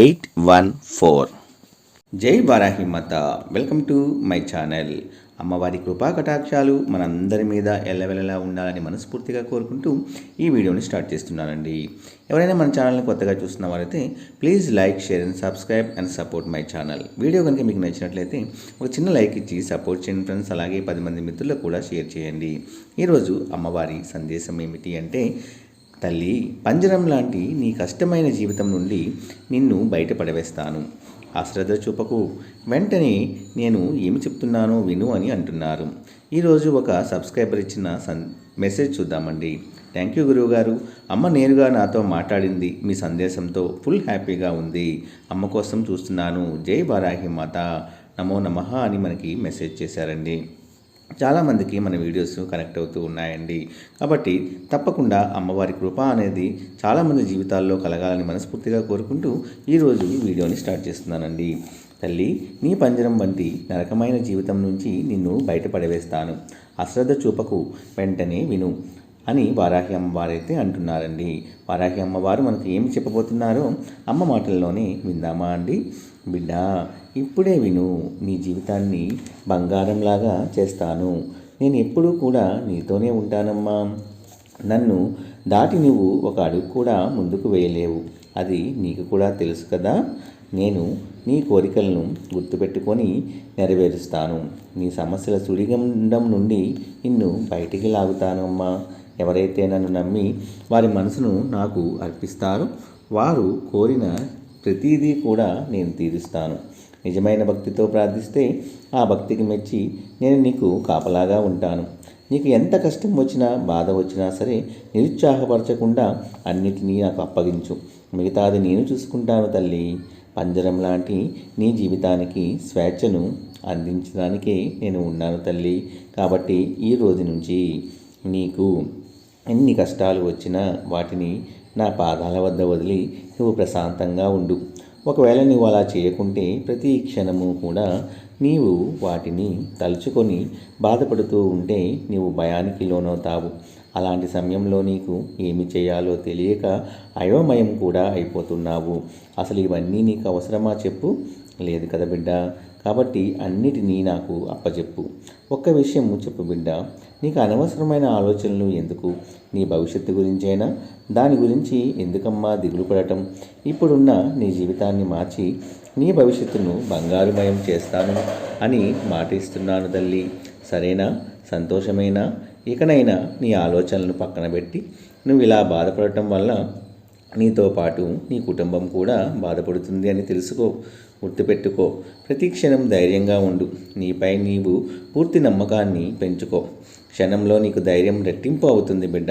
eight one four. జై వారాహి మాత. Welcome to my channel. అమ్మవారి కృపా కటాక్షాలు మనందరి మీద ఎల్లవెల్లలా ఉండాలని మనస్ఫూర్తిగా కోరుకుంటూ ఈ వీడియోని స్టార్ట్ చేస్తున్నానండి. ఎవరైనా మన ఛానల్ని కొత్తగా చూస్తున్న వారైతే please like share and subscribe and support my channel. Video కనుక మీకు నచ్చినట్లయితే ఒక చిన్న లైక్ ఇచ్చి సపోర్ట్ చేయండి ఫ్రెండ్స్. అలాగే పది మంది మిత్రులకు కూడా షేర్ చేయండి. ఈరోజు అమ్మవారి సందేశం ఏమిటి అంటే తల్లి పంజరం లాంటి నీ కష్టమైన జీవితం నుండి నిన్ను బయటపడవేస్తాను. అశ్రద్ధ చూపకు. వెంటనే నేను ఏమి చెప్తున్నానో విను అని అంటున్నారు. ఈరోజు ఒక సబ్స్క్రైబర్ ఇచ్చిన సన్ మెసేజ్ చూద్దామండి. థ్యాంక్ యూ గురువుగారు. అమ్మ నేరుగా నాతో మాట్లాడింది. మీ సందేశంతో ఫుల్ హ్యాపీగా ఉంది. అమ్మ కోసం చూస్తున్నాను. జై వారాహి మాత. నమో నమః అని మనకి మెసేజ్ చేశారండి. చాలామందికి మన వీడియోస్ కనెక్ట్ అవుతూ ఉన్నాయండి. కాబట్టి తప్పకుండా అమ్మవారి కృప అనేది చాలామంది జీవితాల్లో కలగాలని మనస్ఫూర్తిగా కోరుకుంటూ ఈరోజు ఈ వీడియోని స్టార్ట్ చేస్తున్నానండి. తల్లి నీ పంజరం వంటి నరకమైన జీవితం నుంచి నిన్ను బయటపడవేస్తాను. అశ్రద్ధ చూపకు. వెంటనే విను. అని వారాహి అమ్మవారైతే అంటున్నారండి. వారాహి అమ్మవారు మనకు ఏమి చెప్పబోతున్నారో అమ్మ మాటల్లోనే విందామా అండి. బిడ్డ ఇప్పుడే విను నీ జీవితాన్ని బంగారంలాగా చేస్తాను. నేను ఎప్పుడూ కూడా నీతోనే ఉంటానమ్మా. నన్ను దాటి నువ్వు ఒక అడుగు కూడా ముందుకు వేయలేవు. అది నీకు కూడా తెలుసు కదా. నేను నీ కోరికలను గుర్తుపెట్టుకొని నెరవేరుస్తాను. నీ సమస్యల సుడిగండం నుండి నిన్ను బయటికి లాగుతాను అమ్మా ఎవరైతే నన్ను నమ్మి వారి మనసును నాకు అర్పిస్తారో వారు కోరిన ప్రతిదీ కూడా నేను తీరుస్తాను. నిజమైన భక్తితో ప్రార్థిస్తే ఆ భక్తికి మెచ్చి నేను నీకు కాపలాగా ఉంటాను. నీకు ఎంత కష్టం వచ్చినా బాధ వచ్చినా సరే నిరుత్సాహపరచకుండా అన్నిటినీ నాకు అప్పగించు. మిగతాది నేను చూసుకుంటాను తల్లి. పంజరం లాంటి నీ జీవితానికి స్వేచ్ఛను అందించడానికే నేను ఉన్నాను తల్లి. కాబట్టి ఈ రోజు నుంచి నీకు ఎన్ని కష్టాలు వచ్చినా వాటిని నా పాదాల వద్ద వదిలి నువ్వు ప్రశాంతంగా ఉండు. ఒకవేళ నువ్వు అలా చేయకుంటే ప్రతి క్షణము కూడా నీవు వాటిని తలుచుకొని బాధపడుతూ ఉంటే నీవు భయానికి లోనవుతావు. అలాంటి సమయంలో నీకు ఏమి చేయాలో తెలియక అయోమయం కూడా అయిపోతున్నావు. అసలు ఇవన్నీ నీకు అవసరమా చెప్పు. లేదు కదా బిడ్డ కాబట్టి అన్నిటినీ నాకు అప్పచెప్పు ఒక్క విషయం చెప్పు బిడ్డ నీకు అనవసరమైన ఆలోచనలు ఎందుకు? నీ భవిష్యత్తు గురించైనా దాని గురించి ఎందుకమ్మా దిగులు పడటం? ఇప్పుడున్న నీ జీవితాన్ని మార్చి నీ భవిష్యత్తును బంగారుమయం చేస్తాను అని మాట ఇస్తున్నాను తల్లి. సరేనా? సంతోషమైనా? ఇకనైనా నీ ఆలోచనలను పక్కన పెట్టి నువ్వు ఇలా బాధపడటం వల్ల నీతో పాటు నీ కుటుంబం కూడా బాధపడుతుంది అని తెలుసుకో గుర్తుపెట్టుకో. ప్రతి క్షణం ధైర్యంగా ఉండు. నీపై నీవు పూర్తి నమ్మకాన్ని పెంచుకో. క్షణంలో నీకు ధైర్యం రెట్టింపు అవుతుంది బిడ్డ.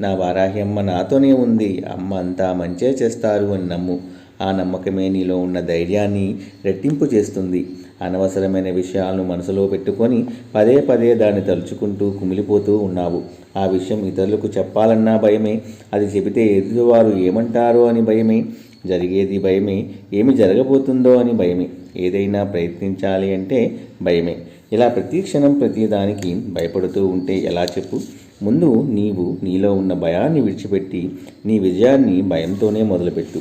నా వారాహి అమ్మ నాతోనే ఉంది. అమ్మ అంతా మంచే చేస్తారు అని నమ్ము. ఆ నమ్మకమే నీలో ఉన్న ధైర్యాన్ని రెట్టింపు చేస్తుంది. అనవసరమైన విషయాలను మనసులో పెట్టుకొని పదే పదే దాన్ని తలుచుకుంటూ కుమిలిపోతూ ఉన్నావు. ఆ విషయం ఇతరులకు చెప్పాలన్నా భయమే. అది చెబితే ఎదుటివారు ఏమంటారో అని భయమే. జరిగేది భయమే. ఏమి జరగబోతుందో అని భయమే. ఏదైనా ప్రయత్నించాలి అంటే భయమే. ఇలా ప్రతి క్షణం ప్రతిదానికి భయపడుతూ ఉంటే ఎలా చెప్పు? ముందు నీవు నీలో ఉన్న భయాన్ని విడిచిపెట్టి నీ విజయాన్ని భయంతోనే మొదలుపెట్టు.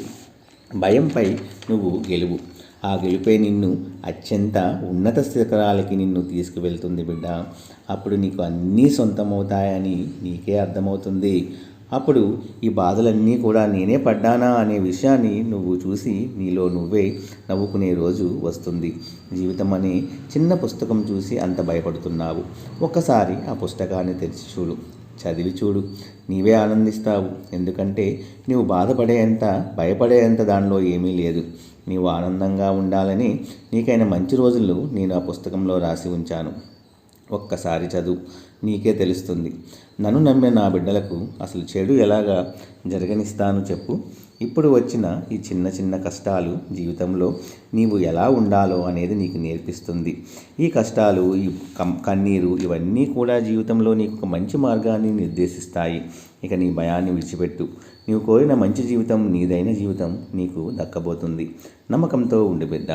భయంపై నువ్వు గెలువు. ఆ గెలుపే నిన్ను అత్యంత ఉన్నత శిఖరాలకి నిన్ను తీసుకువెళ్తుంది బిడ్డ. అప్పుడు నీకు అన్నీ సొంతమవుతాయని నీకే అర్థమవుతుంది. అప్పుడు ఈ బాధలన్నీ కూడా నేనే పడ్డానా అనే విషయాన్ని నువ్వు చూసి నీలో నువ్వే నవ్వుకునే రోజు వస్తుంది. జీవితం అనే చిన్న పుస్తకం చూసి అంత భయపడుతున్నావు. ఒక్కసారి ఆ పుస్తకాన్ని తెరిచి చూడు. చదివి చూడు. నీవే ఆనందిస్తావు. ఎందుకంటే నువ్వు బాధపడేంత భయపడేంత దానిలో ఏమీ లేదు. నీవు ఆనందంగా ఉండాలని నీకైన మంచి రోజులు నేను ఆ పుస్తకంలో రాసి ఉంచాను. ఒక్కసారి చదువు నీకే తెలుస్తుంది. నన్ను నమ్మిన నా బిడ్డలకు అసలు చెడు ఎలాగా జరగనిస్తాను చెప్పు. ఇప్పుడు వచ్చిన ఈ చిన్న చిన్న కష్టాలు జీవితంలో నీవు ఎలా ఉండాలో అనేది నీకు నేర్పిస్తుంది. ఈ కష్టాలు ఈ కం- కన్నీరు ఇవన్నీ కూడా జీవితంలో నీకు ఒక మంచి మార్గాన్ని నిర్దేశిస్తాయి. ఇక నీ భయాన్ని విడిచిపెట్టు. నీవు కోరిన మంచి జీవితం నీదైన జీవితం నీకు దక్కబోతుంది. నమ్మకంతో ఉండి బిడ్డ.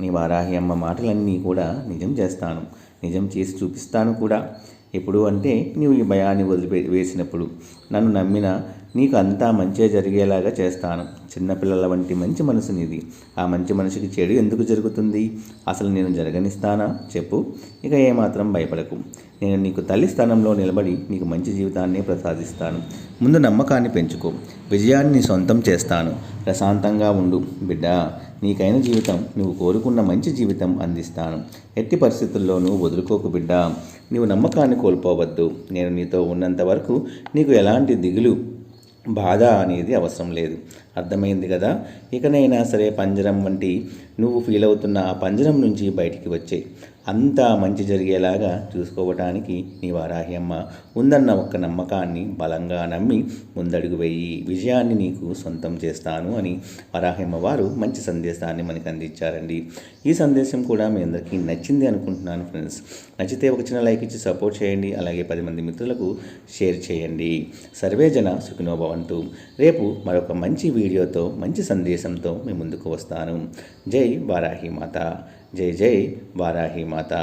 నీ వారాహి అమ్మ మాటలన్నీ కూడా నిజం చేస్తాను. నిజం చేసి చూపిస్తాను కూడా. ఎప్పుడు అంటే నీవు ఈ భయాన్ని వదిలిపే వేసినప్పుడు. నన్ను నమ్మిన నీకు అంతా మంచిగా జరిగేలాగా చేస్తాను. చిన్నపిల్లల వంటి మంచి మనసు నీది. ఆ మంచి మనిషికి చెడు ఎందుకు జరుగుతుంది? అసలు నేను జరగనిస్తానా? చెప్పు. ఇక ఏమాత్రం భయపడకు. నేను నీకు తల్లి స్థానంలో నిలబడి నీకు మంచి జీవితాన్ని ప్రసాదిస్తాను. ముందు నమ్మకాన్ని పెంచుకో. విజయాన్ని నీ సొంతం చేస్తాను. ప్రశాంతంగా ఉండు. బిడ్డ నీకైన జీవితం నువ్వు కోరుకున్న మంచి జీవితం అందిస్తాను. ఎట్టి పరిస్థితుల్లోనూ వదులుకోకు బిడ్డ. నీవు నమ్మకాన్ని కోల్పోవద్దు. నేను నీతో ఉన్నంత వరకు నీకు ఎలాంటి దిగులు బాధ అనేది అవసరం లేదు. అర్థమైంది కదా? ఇకనైనా సరే పంజరం వంటి నువ్వు ఫీల్ అవుతున్న ఆ పంజరం నుంచి బయటికి వచ్చే. అంతా మంచి జరిగేలాగా చూసుకోవటానికి నీ వారాహ్యమ్మ ఉందన్న ఒక్క నమ్మకాన్ని బలంగా నమ్మి ముందడుగు వెయ్యి విజయాన్ని నీకు సొంతం చేస్తాను అని వారాహ్యమ్మ వారు మంచి సందేశాన్ని మనకు అందించారండి. ఈ సందేశం కూడా మీ అందరికీ నచ్చింది అనుకుంటున్నాను ఫ్రెండ్స్. నచ్చితే ఒక చిన్న లైక్ ఇచ్చి సపోర్ట్ చేయండి. అలాగే పది మంది మిత్రులకు షేర్ చేయండి. సర్వే జన అంటూ రేపు మరొక మంచి వీడియోతో మంచి సందేశంతో మీ ముందుకు వస్తాను. జై వారాహి మాత. జై జై వారాహి మాత.